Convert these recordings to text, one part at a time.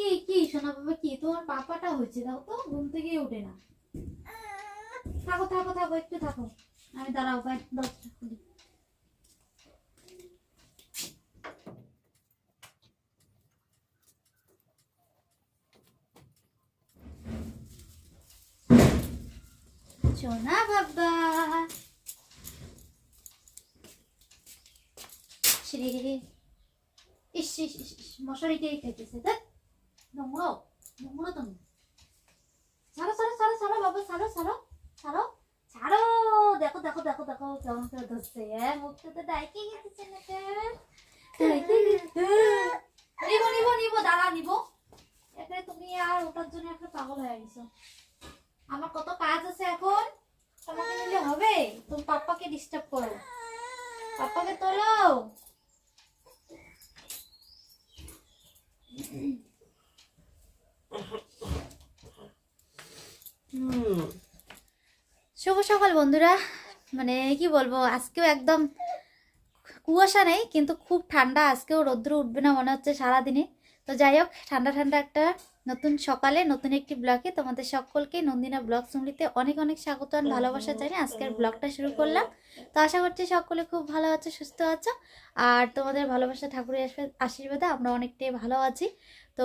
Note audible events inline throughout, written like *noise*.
কি কি শোনা বাবা কি? তোমার পাপাটা হয়েছে, দাও তো, ঘুম থেকে ওঠে না। থাকো থাকো থাকো, একটু থাকো। আমি দাঁড়াও দরজাটা খুলি। সোনা বাবা। ইস ইস ইস মশারিটাই খেতেছে দেখ নোংরা নোংরা। তুমি ছাড়ো ছাড়ো ছাড়ো ছাড়ো বাবা, ছাড়ো ছাড়ো ছাড়ো ছাড়ো। দেখো দেখো দেখো দেখো কেমন করে ধরছে। হ্যাঁ মুখটা তো ডাইকে গেছে নিবো নিবো নিবো, দাঁড়া, নিবো। এখানে তুমি আর ওটার জন্য একটা পাগল হয়ে গেছো। আমার কত কাজ আছে এখন? তোমাকে নিলে হবে? তুমি পাপ্পাকে ডিস্টার্ব করো। পাপ্পাকে তোলো। সকাল, বন্ধুরা। মানে কি বলব, আজকেও একদম কুয়াশা নেই, কিন্তু খুব ঠান্ডা। আজকেও রৌদ্র উঠবে না মনে হচ্ছে সারাদিনে। তো যাই হোক, ঠান্ডা ঠান্ডা একটা নতুন সকালে, নতুন একটি ব্লগে তোমাদের সকলকে নন্দিনা ব্লগ সুমলিতে অনেক অনেক স্বাগত আর ভালোবাসা জানিয়ে আজকের ব্লগটা শুরু করলাম। তো আশা করছি সকলে খুব ভালো আছো, সুস্থ আছো। আর তোমাদের ভালোবাসা, ঠাকুরের আশীর্বাদে আমরা অনেকটাই ভালো আছি। তো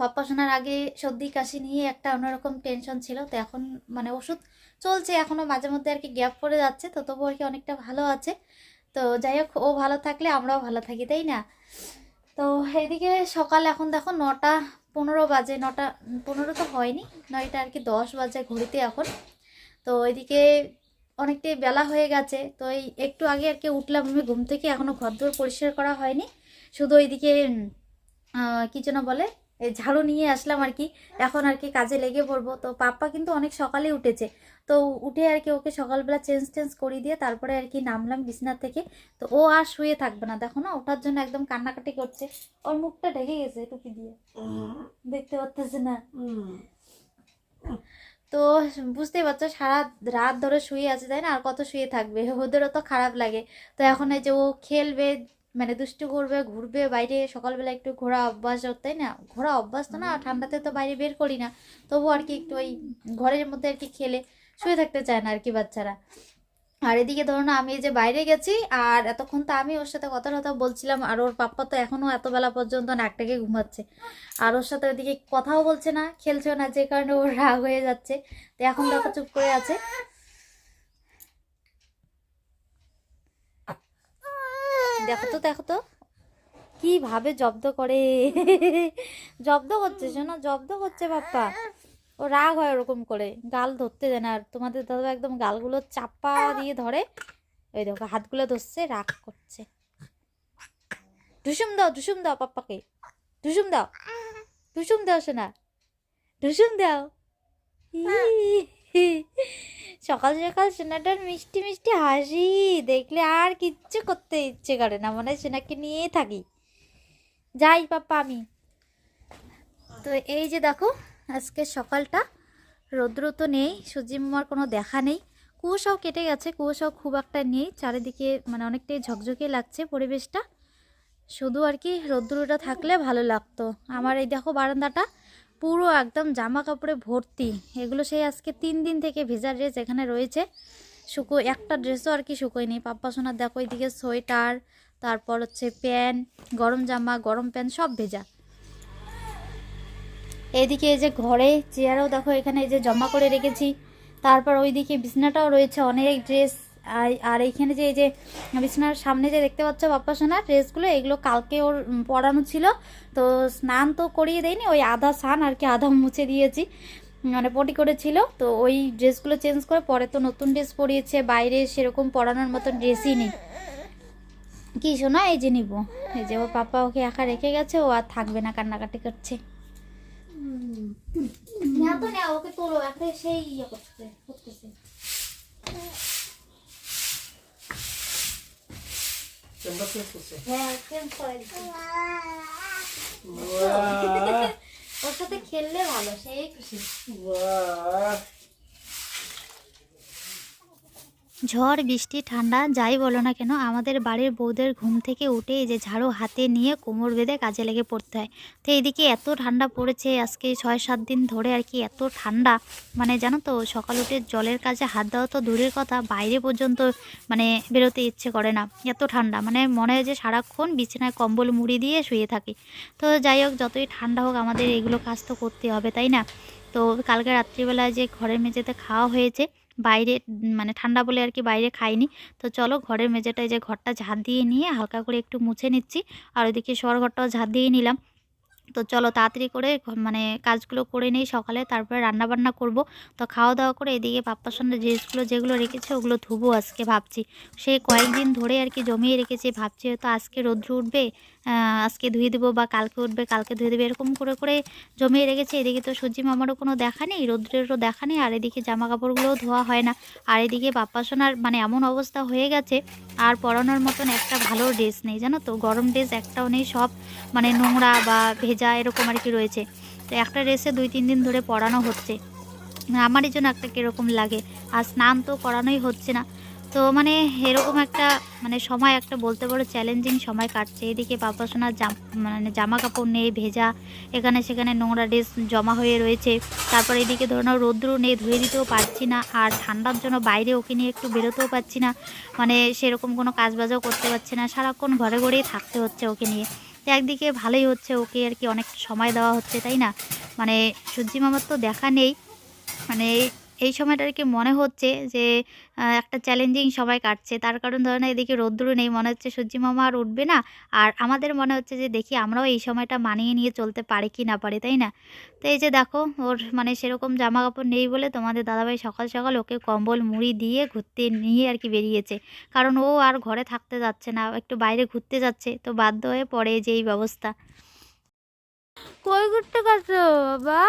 পাপ্পা শোনার আগে সর্দি, কাশি নিয়ে একটা অন্যরকম টেনশন ছিল। তো এখন মানে ওষুধ চলছে এখনও মাঝে মধ্যে আর কি গ্যাপ পড়ে যাচ্ছে, তো তবু আর কি অনেকটা ভালো আছে। তো যাই হোক, ও ভালো থাকলে আমরাও ভালো থাকি, তাই না? তো এদিকে সকাল এখন দেখো নটা পনেরো বাজে, নটা, পনেরো তো হয়নি, নয়টা আর কি দশ বাজে ঘড়িতে এখন। তো এদিকে অনেকটাই বেলা হয়ে গেছে, তো এই একটু আগে আর কি উঠলাম আমি, ঘুম থেকে এখনও ঘর ঘরদোর পরিষ্কার করা হয়নি। শুধু ওইদিকে কী যেন বলে ঝাড়ু নিয়ে আসলাম আর কি। এখন আর কি কাজে লেগে পড়ব। তো পাপ্পা কিন্তু অনেক সকালে উঠেছে। তো উঠে আর কি ওকে সকালবেলা চেঞ্জ টেঞ্জ করিয়ে দিয়ে তারপরে আর কি নামলাম বিছনার থেকে। তো ও আর শুয়ে থাকবে না। দেখো না, ওঠার জন্য একদম কান্নাকাটি করছে। ওর মুখটা ঢেকে গেছে টুপি দিয়ে। দেখতে পারতেছে না। তো বুঝতেই পারছ, সারা রাত ধরে শুয়ে আছে, তাই না? আর কত শুয়ে থাকবে? ওদেরও তো খারাপ লাগে। তো এখন এই যে ও খেলবে মানে দুষ্টু করবে ঘুরবে বাইরে সকালবেলা একটু ঘোরা অভ্যাস তাই না? ঘোরা অভ্যাস তো না ঠান্ডাতে তো বাইরে বের করি না। তবু আর কি একটু ওই ঘরের মধ্যে আর কি খেলে শুয়ে থাকতে চায় না আর কি বাচ্চারা। আর এদিকে ধরো না আমি এই যে বাইরে গেছি আর এতক্ষণ তো আমি ওর সাথে কথা কথা বলছিলাম আর ওর পাপ্পা তো এখনও এত বেলা পর্যন্ত নাকটাকে ঘুমাচ্ছে। আর ওর সাথে ওদিকে কথাও বলছে না খেলছেও না যে কারণে ওর রাগ হয়ে যাচ্ছে। তো এখন দেখো চুপ করে আছে। দেখো তো দেখো তো। কীভাবে জব্দ করে। জব্দ করছে শোনো জব্দ করছে বাপ্পা। ও রাগ হয় ওরকম করে। গাল ধরতে দেয় না। আর তোমাদের দাদা একদম গালগুলো চাপা দিয়ে ধরে। ওই দেখো হাতগুলো ধরছে রাগ করছে। ঢুসুম দাও ঢুসুম দাও পাপ্পাকে। ঢুসুম দাও। ঢুসুম দাও শোনা ঢুসুম দাও। ই, সকাল সকাল সোনাটার মিষ্টি মিষ্টি হাসি। দেখলে আর কিচ্ছু করতে ইচ্ছে করে না, মনে হয় সোনাকে নিয়েই থাকি। যাই পাপ্পা আমি। তো এই যে দেখো, আজকে সকালটা, রৌদ্র তো নেই সূর্যিমার কোনো দেখা নেই। কুয়াশাও কেটে গেছে, কুয়াশাও খুব একটা নেই, চারিদিকে মানে অনেকটাই ঝকঝকে লাগছে পরিবেশটা। শুধু আর কি রৌদ্রটা থাকলে ভালো লাগতো। আমার এই দেখো বারান্দাটা পুরো একদম জামা কাপড়ে ভর্তি। এগুলো সেই আজকে তিন দিন থেকে ভেজা ড্রেস এখানে রয়েছে। শুকো, একটা ড্রেসও আর কি শুকোয়নি পাপ্পা সোনার দেখো এইদিকে সোয়েটার, তারপর হচ্ছে প্যান্ট, গরম জামা, গরম প্যান্ট, সব ভেজা। এইদিকে এই যে ঘরে চেয়ারও দেখো এখানে এই যে জমা করে রেখেছি। তারপর ওইদিকে বিছনাটাও রয়েছে, অনেক ড্রেস আর এইখানে যে, এই যে বিছানার সামনে যে দেখতে পাচ্ছ বাপ্পা সোনা, ড্রেসগুলো, এগুলো কালকে ওর পরানো ছিল। তো স্নান তো করিয়ে দেয়নি, ওই আধা স্নান আর কি আধা মুছে দিয়েছি। মানে পটি করেছিল, তো ওই ড্রেসগুলো চেঞ্জ করে পরে তো নতুন ড্রেস পরিয়েছে, বাইরে সেরকম পরানোর মতন ড্রেসই নেই। কি শোনা এই যে নিব, এই যে ওর পাপা ওকে একা রেখে গেছে, ও আর থাকবে না, কান্নাকাটি করছে। চেম্বার শেষ করছে হ্যাঁ চেঞ্জ করে ওর সাথে খেললে ভালো সেই খুশি বাহ। ঝড়, বৃষ্টি, ঠান্ডা, যাই বলো না কেন, আমাদের বাড়ির বউদের ঘুম থেকে উঠে যে ঝাড়ু হাতে নিয়ে কোমর বেঁধে কাজে লেগে পড়তে হয়। তো এইদিকে এত ঠান্ডা পড়েছে, আজকে ছয় সাত দিন ধরে আর কি এত ঠান্ডা। মানে জানো তো, সকাল উঠে জলের কাছে হাত দেওয়া তো দূরের কথা, বাইরে পর্যন্ত মানে বেরোতে ইচ্ছে করে না, এত ঠান্ডা। মানে মনে হয় যে সারাক্ষণ বিছানায় কম্বল মুড়ি দিয়ে শুয়ে থাকি। তো যাই হোক, যতই ঠান্ডা হোক, আমাদের এগুলো কাজ তো করতে হবে, তাই না? তো কালকে রাত্রিবেলায় যে ঘরের মেঝেতে খাওয়া হয়েছে বাইরে মানে ঠান্ডা বলে আর কি বাইরে খাইনি। তো চলো ঘরের মেঝেটায় যে ঘরটা ঝাঁট দিয়ে নিয়ে হালকা করে একটু মুছে নিচ্ছি। আর ওইদিকে শোয়ার ঘরটাও ঝাঁট দিয়ে নিলাম। তো চলো তাড়াতাড়ি করে মানে কাজগুলো করে নেই সকালে, তারপরে রান্না বান্না করব। তো খাওয়া দাওয়া করে এদিকে পাপ্পার সঙ্গে ড্রেসগুলো যেগুলো রেখেছে ওগুলো ধুবো আজকে ভাবছি। সে কয়েকদিন ধরে আর কি জমিয়ে রেখেছি, ভাবছি হয়তো আজকে রৌদ্র উঠবে। আজকে ধুয়ে দেবো বা কালকে উঠবে, কালকে ধুয়ে দেবে, এরকম করে করে জমিয়ে রেখেছে। এদিকে তো সূর্যি মামারও কোনো দেখা নেই, রৌদ্রেরও দেখা নেই, আর এদিকে জামা কাপড়গুলোও ধোয়া হয় না। আর এদিকে বাপ্পা সোনার মানে এমন অবস্থা হয়ে গেছে, আর পরানোর মতন একটা ভালো ড্রেস নেই, জানো তো? গরম ড্রেস একটাও নেই, সব মানে নোংরা বা ভেজা এরকম আর কি রয়েছে। তো একটা ড্রেসে দুই, তিন দিন ধরে পরানো হচ্ছে। আমারই জন্য একটা কীরকম লাগে, আর স্নান তো করানোই হচ্ছে না। তো মানে এরকম একটা মানে সময়, একটা বলতে পারো চ্যালেঞ্জিং সময় কাটছে। এদিকে বাবা সোনার জাম মানে জামা কাপড় নেই, ভেজা, এখানে সেখানে নোংরা ড্রেস জমা হয়ে রয়েছে। তারপর এদিকে ধরো নাও রৌদ্র নেই, ধুয়ে দিতেও পারছি না, আর ঠান্ডার জন্য বাইরে ওকে নিয়ে একটু বেরোতেও পারছি না। মানে সেরকম কোনো কাজবাজও করতে পারছি না। সারাক্ষণ ঘরে ঘরেই থাকতে হচ্ছে ওকে নিয়ে। তো একদিকে ভালোই হচ্ছে ওকে আর কি অনেক সময় দেওয়া হচ্ছে, তাই না? মানে সূর্যি মামার তো দেখা নেই। মানে এই সময়টা আর কি মনে হচ্ছে যে একটা চ্যালেঞ্জিং সময় কাটছে। তার কারণ ধরো না এদিকে রোদ্দুর নেই, মনে হচ্ছে সূর্যি মামা আর উঠবে না। আর আমাদের মনে হচ্ছে যে, দেখি আমরাও এই সময়টা মানিয়ে নিয়ে চলতে পারি কি না পারি, তাই না? তো এই যে দেখো, ওর মানে সেরকম জামা কাপড় নেই বলে তোমাদের দাদাভাই সকাল সকাল ওকে কম্বল, মুড়ি দিয়ে ঘুরতে নিয়ে আর কি বেরিয়েছে। কারণ ও আর ঘরে থাকতে যাচ্ছে না, একটু বাইরে ঘুরতে যাচ্ছে, তো বাধ্য হয়ে পড়ে যে এই ব্যবস্থা। কই ঘুরতে গেছো, বাবা?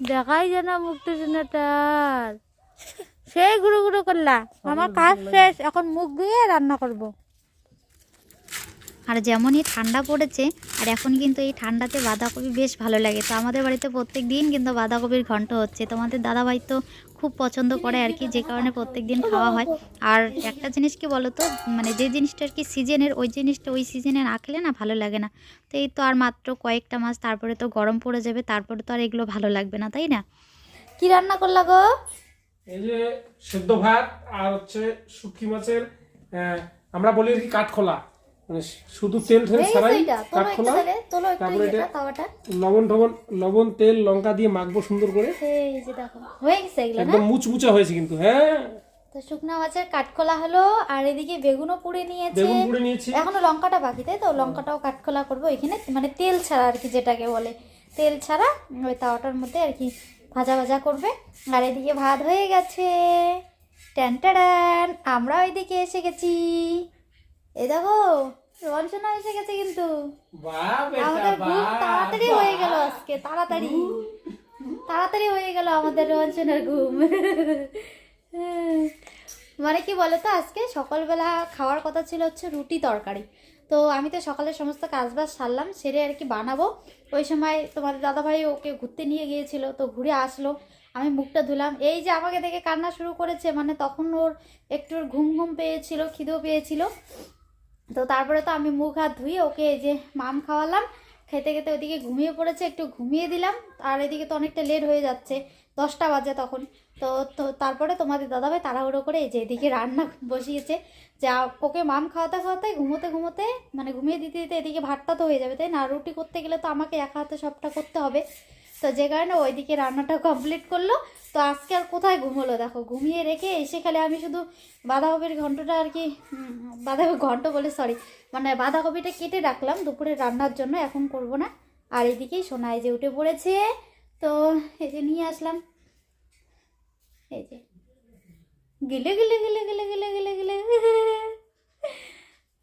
দেখাই মুক্তি সিনেটার সেই গুঁড়ো গুঁড়ো করলা। আমার কাজ শেষ, এখন মুখ ধুয়ে রান্না করব। আর যেমনই ঠান্ডা পড়েছে, আর এখন কিন্তু এই ঠান্ডাতে বাঁধাকপি বেশ ভালো লাগে। তো আমাদের বাড়িতে প্রত্যেক দিন কিন্তু বাঁধাকপির ঘন্ট হচ্ছে। তোমাদের দাদাভাই তো খুব পছন্দ করে আর কি, যে কারণে প্রত্যেক দিন খাওয়া হয়। আর একটা জিনিস কি বলো তো মানে যে জিনিসটা আর কি সিজনের, ওই জিনিসটা ওই সিজনে না খেলে না ভালো লাগে না। তো এই তো আর মাত্র কয়েকটা মাস, তারপরে তো গরম পড়ে যাবে, তারপরে তো আর এগুলো ভালো লাগবে না, তাই না? কি রান্না করলা গো? এই যে সেদ্ধ ভাত আর হচ্ছে শুটকি মাছের আমরা বলি আর কি কাঠখোলা। মানে শুধু তেল ঠেল ছাড়াই কাঠখোলা তারপরে এটা লবণ টবণ লবণ তেল লঙ্কা দিয়ে মাখবো সুন্দর করে। হয়ে গেছে একদম মুচমুচা হয়েছে কিন্তু হ্যাঁ। তো শুকনো মাছের কাঠখোলা হলো আর এদিকে বেগুনও পুড়ে নিয়েছে। বেগুন পুড়ে নিয়েছি। এখনও লঙ্কাটা বাকি তাই তো? লঙ্কাটাও কাঠখোলা করব এখানে মানে তেল ছাড়া আর কি যেটাকে বলে। তেল ছাড়া ওই তাওয়াটার মধ্যে আর কি ভাজা ভাজা করবে। আর এদিকে ভাত হয়ে গেছে। ট্যান ট্যান আমরা ওইদিকে এসে গেছি। এই দেখো রঞ্জনা এসে গেছে কিন্তু। আমাদের ঘুম তাড়াতাড়ি হয়ে গেল আজকে তাড়াতাড়ি। তাড়াতাড়ি হয়ে গেল আমাদের রঞ্জনের ঘুম। মানে কি বলো তো আজকে সকালবেলা খাওয়ার কথা ছিল হচ্ছে রুটি তরকারি। তো আমি তো সকালে সমস্ত কাজবাজ সারলাম সেরে আর কি বানাবো। ওই সময় তোমার দাদাভাই ওকে ঘুরতে নিয়ে গিয়েছিল তো ঘুরে আসলো। আমি মুখটা ধুলাম। এই যে আমাকে দেখে কান্না শুরু করেছে মানে তখন ওর একটু ঘুম ঘুম পেয়েছিল খিদেও পেয়েছিল। তো তারপরে তো আমি মুখ হাত ধুয়ে ওকে এই যে মাম খাওয়ালাম, খেতে খেতে ওদিকে ঘুমিয়ে পড়েছে, একটু ঘুমিয়ে দিলাম, আর এদিকে তো অনেকটা লেট হয়ে যাচ্ছে, দশটা বাজে তখন। তো তো তারপরে তোমাদের দাদাভাই তাড়াহুড়ো করে এই যে এদিকে রান্না বসিয়েছে, যা ওকে মাম খাওয়াতে খাওয়াতে ঘুমোতে ঘুমোতে মানে ঘুমিয়ে দিতে দিতে এদিকে ভাতটা তো হয়ে যাবে, তাই না? রুটি করতে গেলে তো আমাকে একা হাতে সবটা করতে হবে। তো যে কারণে ওইদিকে রান্নাটা কমপ্লিট করল তো আজকে আর কোথায় ঘুমোলো দেখো, ঘুমিয়ে রেখে এসে খালি আমি শুধু বাঁধাকপির ঘন্টটা আর কি বাঁধাকপি ঘন্ট বলে সরি মানে বাঁধাকপিটা কেটে রাখলাম দুপুরে রান্নার জন্য, এখন করব না। আর এদিকেই সোনাই যে উঠে পড়েছে, তো এই যে নিয়ে আসলাম। এই যে, গিলে গিলে গিলে গিলে গিলে গিলে গিলে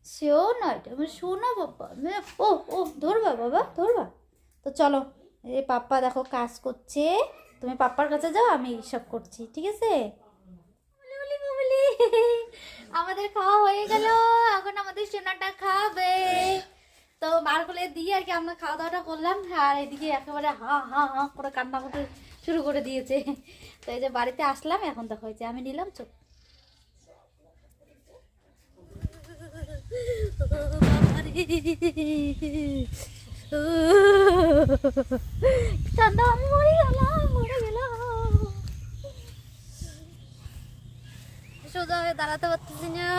শোনা এটা আমার শোনা বাবা মে- ও ও, ধরবা বাবা, ধরবা। তো চলো, এই পাপ্পা দেখো কাজ করছে। তুমি পাপ্পার কাছে যাও, আমি সব করছি, ঠিক আছে? আমাদের খাওয়া হয়ে গেল, এখন আমাদের সোনাটা খাবে। তো বার করে দিয়ে আর কি আমরা খাওয়া দাওয়াটা করলাম, আর এদিকে একেবারে হা হা হা করে কান্না করতে শুরু করে দিয়েছে। তো এই যে বাড়িতে আসলাম, এখন দেখো হয়েছে আমি নিলাম চোখ হয়ে দাঁড়াতে না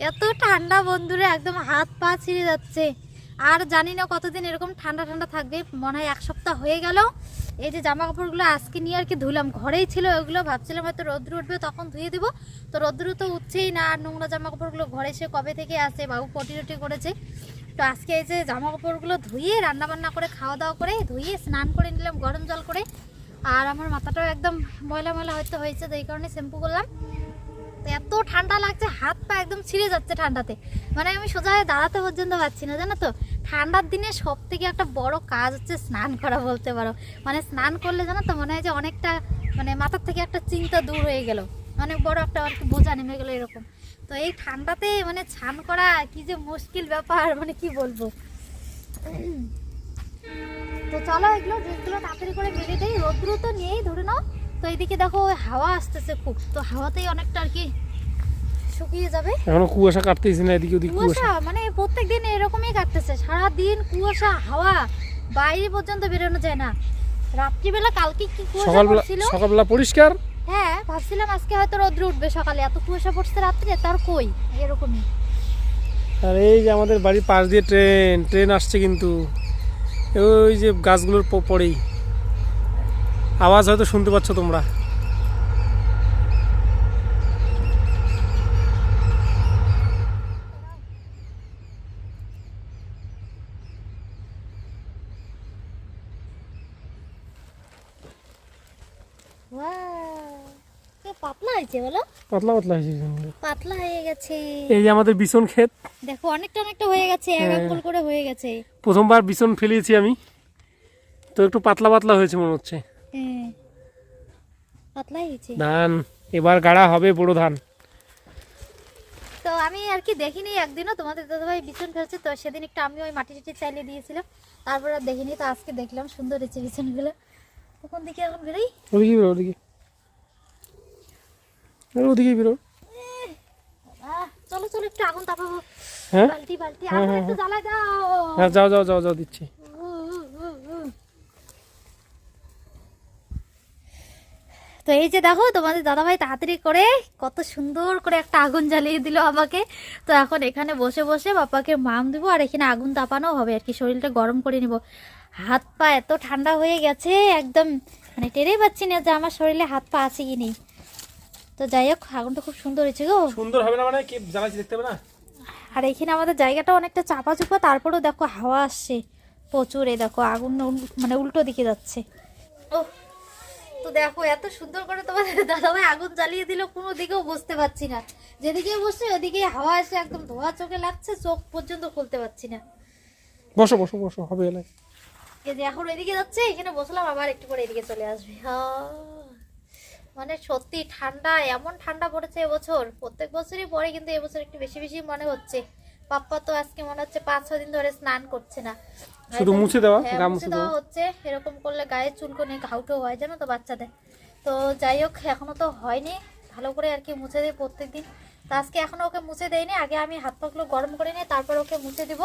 এত ঠান্ডা বন্ধুরা একদম হাত পা ছিঁড়ে যাচ্ছে আর জানি না কতদিন এরকম ঠান্ডা ঠান্ডা থাকবে মনে হয় এক সপ্তাহ হয়ে গেল এই যে জামা কাপড়গুলো আজকে নিয়ে আর কি ধুলাম ঘরেই ছিল ওগুলো ভাবছিলাম হয়তো রোদ্র উঠবে তখন ধুয়ে দিব তো রোদ্র তো উঠছেই না আর নোংরা জামা কাপড়গুলো ঘরে সে কবে থেকে আসে বাবু পটি করেছে তো আজকে এই যে জামা কাপড়গুলো ধুয়ে রান্না বান্না করে খাওয়া দাওয়া করে ধুয়ে, স্নান করে নিলাম, গরম জল করে। আর আমার মাথাটাও একদম ময়লা ময়লা হয়তো হয়েছে, তো এই কারণে শ্যাম্পু করলাম। এত ঠান্ডা লাগছে, হাত পা একদম ছিঁড়ে যাচ্ছে ঠান্ডাতে। মানে আমি সোজা হয়ে দাঁড়াতে পর্যন্ত পারছি না, জানো তো? ঠান্ডার দিনে সব থেকে একটা বড় কাজ হচ্ছে স্নান করা, বলতে পারো। মানে স্নান করলে জানো তো মনে হয় যে অনেকটা মানে মাথার থেকে একটা চিন্তা দূর হয়ে গেল। অনেক বড় একটা আর কি বোঝা নেমে গেলো এরকম। তো এই ঠান্ডাতে মানে স্নান করা কি যে মুশকিল ব্যাপার মানে কি বলব? তো চলো এগুলো ড্রেসগুলো তাড়াতাড়ি করে মেরে দেই রোদ্র তো নেই ধরে নাও। তো এইদিকে দেখো ওই হাওয়া আসতেছে খুব। তো হাওয়াতেই অনেকটা আর কি শুকিয়ে যাবে। এখনও কুয়াশা কাটতেছি না এদিকে ওদিকে কুয়াশা? মানে প্রত্যেক দিন এরকমই কাটতেছে। সারা দিন কুয়াশা হাওয়া বাইরে পর্যন্ত বেরোনো যায় না। রাত্রিবেলা কালকে কি কুয়াশা সকালবেলা সকালবেলা পরিষ্কার হ্যাঁ ভাবছিলাম আজকে হয়তো রোদ্র উঠবে সকালে। এত কুয়াশা পড়ছে রাত্রে তার কই? এরকমই। আর এই যে আমাদের বাড়ির পাশ দিয়ে ট্রেন ট্রেন আসছে কিন্তু। ওই যে গাছগুলোর পরেই। আওয়াজ হয়তো শুনতে পাচ্ছ তোমরা। Wow! পাতলা হয়েছে বলো? পাতলা পাতলা হয়েছে পাতলা হয়ে গেছে। এই যে আমাদের বিছন ক্ষেত। দেখো অনেকটা অনেকটা হয়ে গেছে এক হ্যাঁ। আঙ্গুল করে হয়ে গেছে। প্রথমবার বিছন ফেলিয়েছি আমি। তো একটু পাতলা পাতলা হয়েছে মনে হচ্ছে। হ্যাঁ। পাতলাই হয়েছে। ধান এবার গাড়া হবে বড় ধান। তো আমি আর কি দেখিনি একদিনও তোমাদের দাদাভাই বিছন ফেলছে তো সেদিন একটু আমি ওই মাটি টাটি চাইলে দিয়েছিলাম। তারপর আর দেখিনি তো আজকে দেখলাম সুন্দর হয়েছে বিছনগুলো। তখন দেখি এখন বেরোই? ওদিকে ওদিকে। ওদিকে বেরো। চলো চলো একটু আগুন তাপাবো। হ্যাঁ? বালতি বালতি হ্যাঁ, আগুন হ্যাঁ, একটু জ্বালাই দাও। হ্যাঁ যাও যাও যাও যাও দিচ্ছি। তো এই যে দেখো তোমাদের দাদাভাই তাড়াতাড়ি করে কত সুন্দর করে একটা আগুন জ্বালিয়ে দিল আমাকে। তো এখন এখানে বসে বসে বাপাকে মাম দিব আর এখানে আগুন তাপানো হবে আর কি শরীরটা গরম করে নিব। হাত পা এত ঠান্ডা হয়ে গেছে একদম মানে টেরেই পাচ্ছি না যে আমার শরীরে হাত পা আছে কি নেই। তো যাই হোক আগুনটা খুব সুন্দর হয়েছে গো। সুন্দর হবে না মানে? কি জ্বালাচ্ছি দেখতে হবে না? আর এখানে আমাদের জায়গাটা অনেকটা চাপা চুপা তারপরেও দেখো হাওয়া আসছে প্রচুর এই দেখো আগুন মানে উল্টো দিকে যাচ্ছে। ও তো দেখো এত সুন্দর করে তোমাদের *laughs* দাদাভাই আগুন জ্বালিয়ে দিল কোনো দিকেও বসতে পারছি না। যেদিকে বসে ওদিকে হাওয়া এসে একদম ধোয়া চোখে লাগছে চোখ পর্যন্ত খুলতে পারছি না। বসো বসো বসো হবে এলাই এই যে এখন এদিকে যাচ্ছে এখানে বসলাম আবার একটু পরে এদিকে চলে আসবে। আহ, মানে সত্যি ঠান্ডা এমন ঠান্ডা পড়েছে এবছর। প্রত্যেক বছরই পরে কিন্তু এবছর একটু বেশি বেশি মনে হচ্ছে। পাপ্পা তো আজকে মনে হচ্ছে পাঁচ ছ দিন ধরে স্নান করছে না। শুধু মুছে দেওয়া, হ্যাঁ, গা মুছে দেওয়া। হচ্ছে। এরকম করলে গায়ে চুলকনে ঘাউটো হয় জানো তো বাচ্চাদের। তো যাই হোক এখনও তো হয়নি। ভালো করে আর কি মুছে দিই প্রত্যেকদিন। তো আজকে এখনও ওকে মুছে দেয়নি আগে আমি হাত পাগুলো গরম করে নিই তারপর ওকে মুছে দিব।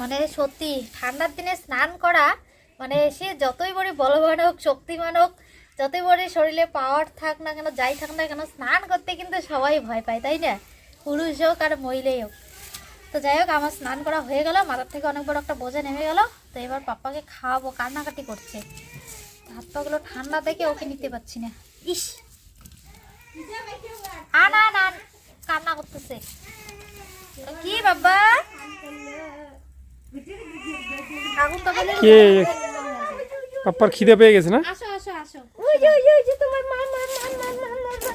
মানে সত্যি ঠান্ডার দিনে স্নান করা মানে সে যতই বড় বলবান হোক শক্তিমান হোক যতই বড় শরীরে পাওয়ার থাক না কেন যাই থাক না কেন স্নান করতে কিন্তু সবাই ভয় পায় তাই না? পুরুষ হোক আর মহিলাই হোক। তো যাই হোক আমার স্নান করা হয়ে গেল মাথার থেকে অনেক বড় একটা বোঝা নেমে গেল। তো এবার পাপ্পাকে খাওয়াবো কান্নাকাটি করছে। হাত পাগুলো ঠান্ডা দেখে ওকে নিতে পারছি না। ইস! আনা কান্না করতেছে। কি বাবা? আগুন তো বলে পাপ্পার খিদে পেয়ে গেছে না? আসো আসো আসো। ওই যে ওই যে ওই যে তোমার মা মা মা মা মা মা মা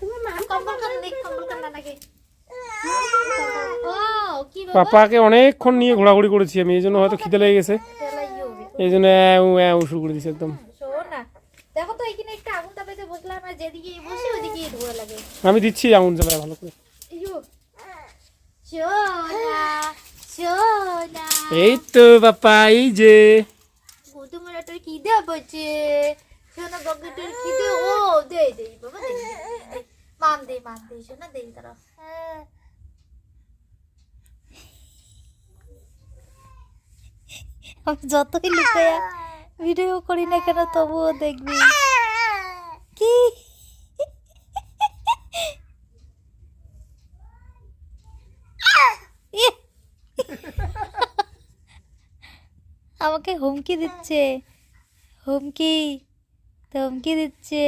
তোমার মা কম্বল কান দেখ কম্বল কান নাকি ও কি বাবা পাপ্পাকে অনেকক্ষণ নিয়ে ঘোরাঘুরি করেছি আমি এই জন্য হয়তো খিদে লেগে গেছে। এই জন্য শুরু করে দিয়েছি একদম। দেখো তো এখানে একটা আগুন তাপাইতে বসলাম আর যেদিকে বসে ওদিকে ধোয়া লাগে। আমি দিচ্ছি আগুন জ্বালায় ভালো করে। এই তো পাপ্পা এই যে। তোমার একটা খিদে ও দে দে বাবা দে মান দে মান দে শোনা দে তারা আমি যতই ভিডিও করি না কেন তবুও দেখবি। কি? ইয়ে। আমাকে হুমকি দিচ্ছে। হুমকি। ধমকি দিচ্ছে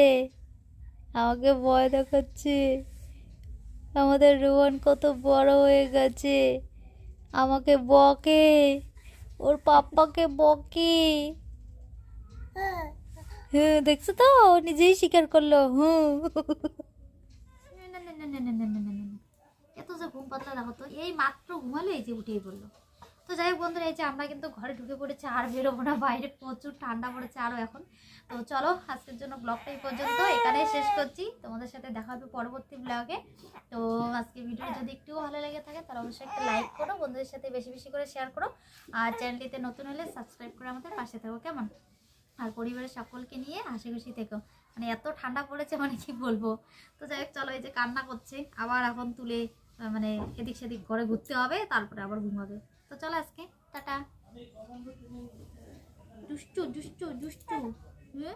আমাকে ভয় দেখাচ্ছে আমাদের রোহন কত বড় হয়ে গেছে আমাকে বকে ওর পাপ্পাকে বকে হ্যাঁ দেখছ তো ও নিজেই স্বীকার করল হুম এত যে ঘুম পাতলা দেখো তো এই মাত্র ঘুমালো এই যে উঠেই পড়ল তো যাই হোক বন্ধুরা, এই যে আমরা কিন্তু ঘরে ঢুকে পড়েছি আর বেরোবো না, বাইরে প্রচুর ঠান্ডা পড়েছে আরও এখন। তো চলো, আজকের জন্য ব্লগটা এই পর্যন্ত, এখানেই শেষ করছি। তোমাদের সাথে দেখা হবে পরবর্তী ব্লগে। তো আজকে ভিডিও যদি একটু ভালো লেগে থাকে, তাহলে অবশ্যই একটা লাইক করো, বন্ধুদের সাথে বেশি বেশি করে শেয়ার করো। আর চ্যানেলটিতে নতুন হলে সাবস্ক্রাইব করে আমাদের পাশে থাকো, কেমন? আর পরিবারের সকলকে নিয়ে হাসি খুশি থেকো। মানে এত ঠান্ডা পড়েছে মানে কি বলব? তো যাই হোক, চলো এই যে কান্না করছে, আবার এখন তুলে মানে এদিক সেদিক ঘরে ঘুরতে হবে, তারপরে আবার ঘুমাবে। তো চলো আজকে টাটা। দুষ্টু দুষ্টু দুষ্টু। হুম?